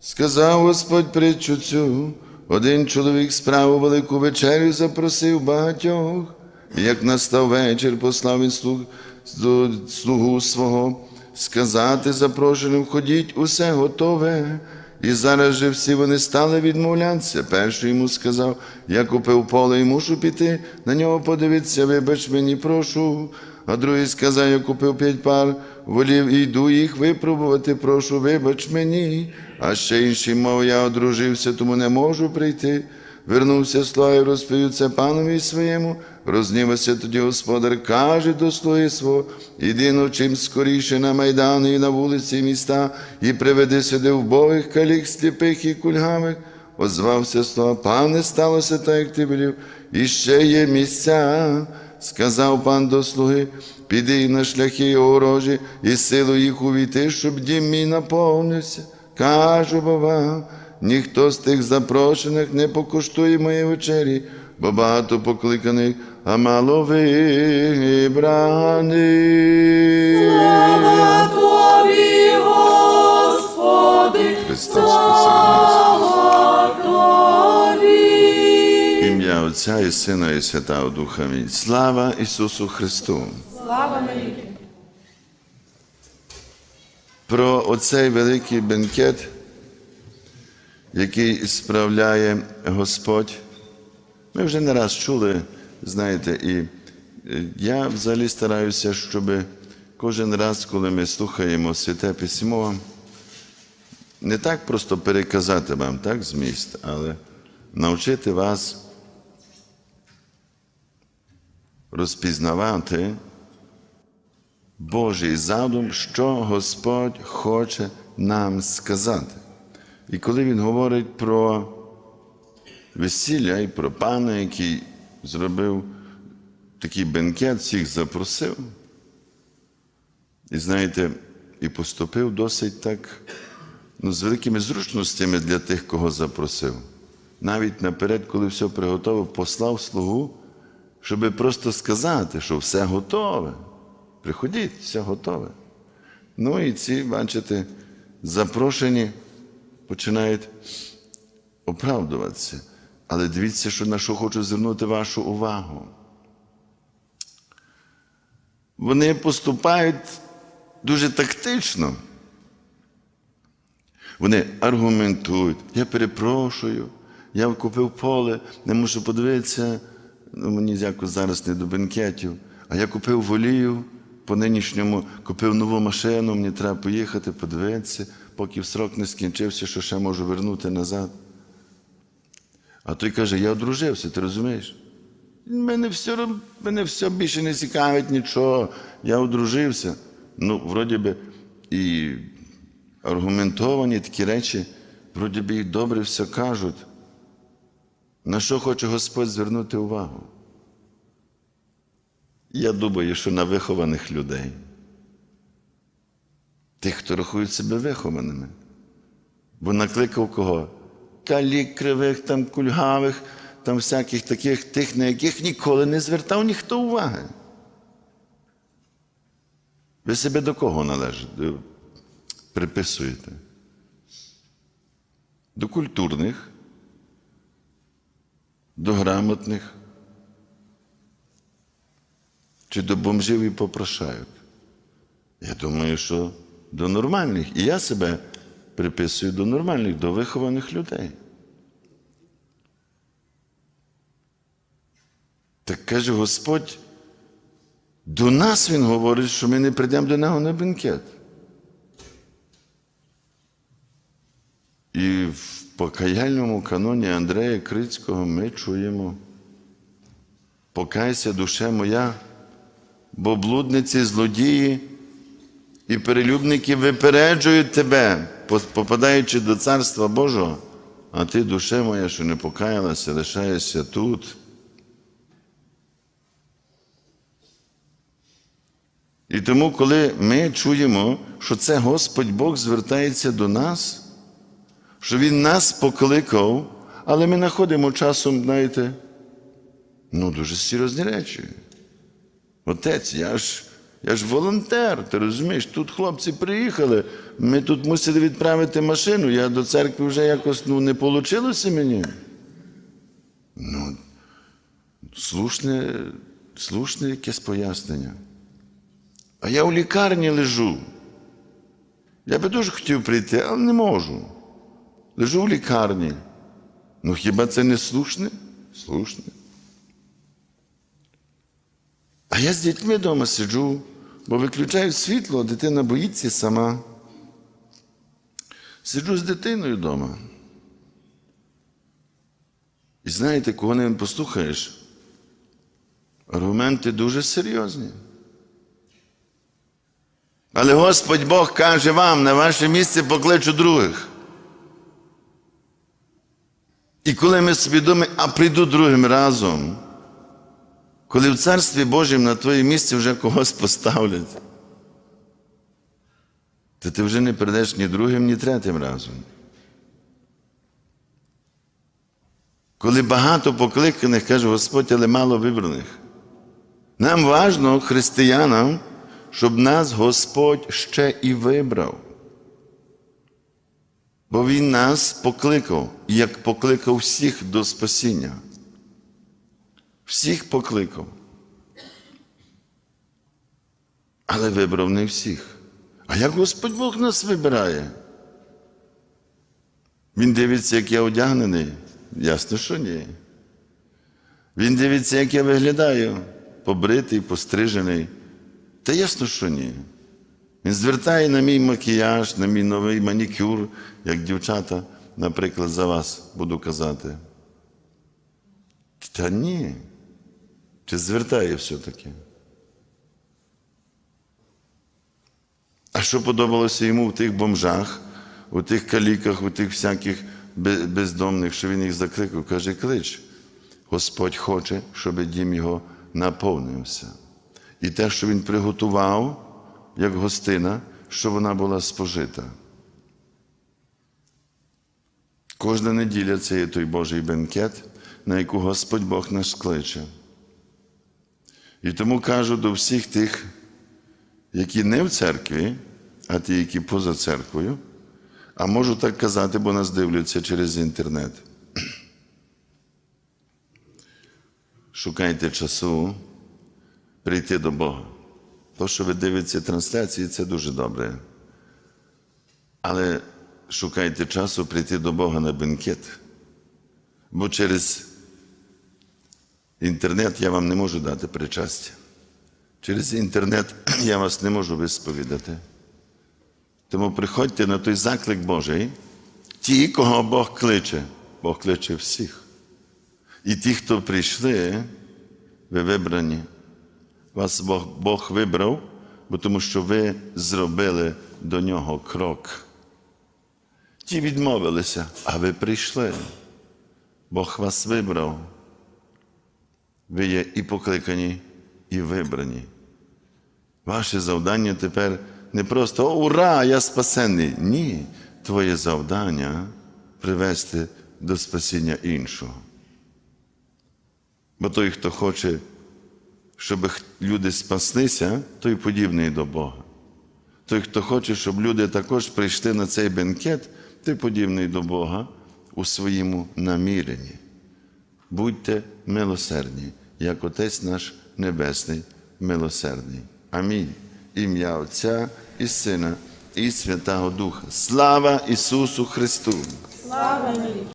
Сказав Господь притчу цю, один чоловік справу велику вечерю запросив багатьох, як настав вечір, послав він слуг, слу- слугу свого, сказати запрошеним, ходіть, усе готове. І зараз же всі вони стали відмовлятися. Перший йому сказав: Я купив поле і мушу піти, на нього подивитися, вибач мені, прошу. А другий сказав, я купив п'ять пар волів і йду їх випробувати, прошу, вибач мені. А ще інший мов, я одружився, тому не можу прийти. Вернувся слуга і розповів це панові своєму. Рознівався тоді господар, каже до слуги свого, іди ну чим скоріше на майдани і на вулиці міста, і приведи сюди вбогих калік, сліпих і кульгавих. Озвався слова, пане, сталося так, як ти велів, і ще є місця. Сказав пан до слуги, піди на шляхи огорожі і силу їх увійти, щоб дім мій наповнився. Кажу бо вам, ніхто з тих запрошених не покуштує моєї вечері, бо багато покликаних, а мало вибраних. Слава Тобі, Господи, Христос слава Тобі. Ім'я Отця і Сина і Святого Духа. Амінь. Слава Ісусу Христу! Слава навіки. Про оцей великий бенкет, який справляє Господь. Ми вже не раз чули, знаєте, і е, я взагалі стараюся, щоб кожен раз, коли ми слухаємо Святе Письмо, не так просто переказати вам так, зміст, але навчити вас розпізнавати Божий задум, що Господь хоче нам сказати. І коли Він говорить про весілля і про пана, який зробив такий бенкет, всіх запросив, і знаєте, і поступив досить так, ну, з великими зручностями для тих, кого запросив. Навіть наперед, коли все приготовив, послав слугу, щоб просто сказати, що все готове. Приходіть, все готове. Ну і ці, бачите, запрошені починають оправдуватися. Але дивіться, що на що хочу звернути вашу увагу. Вони поступають дуже тактично. Вони аргументують, я перепрошую, я купив поле, не можу подивитися, ну, мені якось зараз не до бенкетів, а я купив волію по нинішньому, купив нову машину, мені треба поїхати, подивитися, поки срок не скінчився, що ще можу вернути назад. А той каже, я одружився, ти розумієш? Мене все, мене все більше не цікавить нічого. Я одружився. Ну, вроді би, і аргументовані такі речі, вроді би і добре все кажуть. На що хоче Господь звернути увагу? Я думаю, що на вихованих людей. Тих, хто рахують себе вихованими. Бо накликав кого? Калік кривих, там кульгавих, там всяких таких тих, на яких ніколи не звертав ніхто уваги. Ви себе до кого належите? Приписуєте? До культурних, до грамотних чи до бомжів і попрошають? Я думаю, що до нормальних. І я себе приписую до нормальних, до вихованих людей. Так каже Господь, до нас Він говорить, що ми не прийдемо до нього на бенкет. І в покаяльному каноні Андрея Крицького ми чуємо. Покайся, душе моя, бо блудниці, злодії і перелюбники випереджують тебе, попадаючи до Царства Божого, а ти, душе моя, що не покаялася, лишаєшся тут. І тому, коли ми чуємо, що це Господь Бог звертається до нас, що Він нас покликав, але ми знаходимо часом, знаєте, ну, дуже серйозні речі. Отець, я ж Я ж волонтер, ти розумієш? Тут хлопці приїхали, ми тут мусили відправити машину. Я до церкви вже якось ну, не вийшло мені. Ну, слушне, слушне якесь пояснення. А я у лікарні лежу. Я би дуже хотів прийти, але не можу. Лежу в лікарні. Ну хіба це не слушне? Слушне. А я з дітьми вдома сиджу, бо виключають світло, дитина боїться сама. Сиджу з дитиною вдома. І знаєте, кого не послухаєш? Аргументи дуже серйозні. Але Господь Бог каже вам, на ваше місце покличу других. І коли ми собі думаємо, а прийду другим разом, коли в Царстві Божому на твоє місце вже когось поставлять, то ти вже не прийдеш ні другим, ні третім разом. Коли багато покликаних, каже Господь, але мало вибраних. Нам важно, християнам, щоб нас Господь ще і вибрав. Бо Він нас покликав, як покликав всіх до спасіння. Всіх покликав. Але вибрав не всіх. А як Господь Бог нас вибирає? Він дивиться, як я одягнений. Ясно, що ні. Він дивиться, як я виглядаю, побритий, пострижений. Та ясно, що ні. Він звертає на мій макіяж, на мій новий манікюр, як дівчата, наприклад, за вас буду казати. Та ні. Чи звертає все-таки? А що подобалося йому в тих бомжах, у тих каліках, у тих всяких бездомних, що він їх закликав? Каже, клич. Господь хоче, щоб дім його наповнився. І те, що він приготував, як гостина, щоб вона була спожита. Кожна неділя це є той Божий бенкет, на яку Господь Бог нас кличе. І тому кажу до всіх тих, які не в церкві, а ті, які поза церквою, а можу так казати, бо нас дивляться через інтернет. Шукайте часу прийти до Бога. То, що ви дивитеся трансляції, це дуже добре. Але шукайте часу прийти до Бога на бенкет. Бо через інтернет я вам не можу дати причастя. Через інтернет я вас не можу висповідати. Тому приходьте на той заклик Божий, ті, кого Бог кличе, Бог кличе всіх. І ті, хто прийшли, ви вибрані. Вас Бог, Бог вибрав, бо тому що ви зробили до нього крок. Ті відмовилися, а ви прийшли. Бог вас вибрав. Ви є і покликані, і вибрані. Ваше завдання тепер не просто «О, ура, я спасений. Ні. Твоє завдання привести до спасіння іншого. Бо той, хто хоче, щоб люди спаслися, той подібний до Бога. Той, хто хоче, щоб люди також прийшли на цей бенкет, той подібний до Бога у своєму наміренні. Будьте милосердні, як Отець наш Небесний милосердний. Амінь. Ім'я Отця і Сина, і Святого Духа. Слава Ісусу Христу! Слава.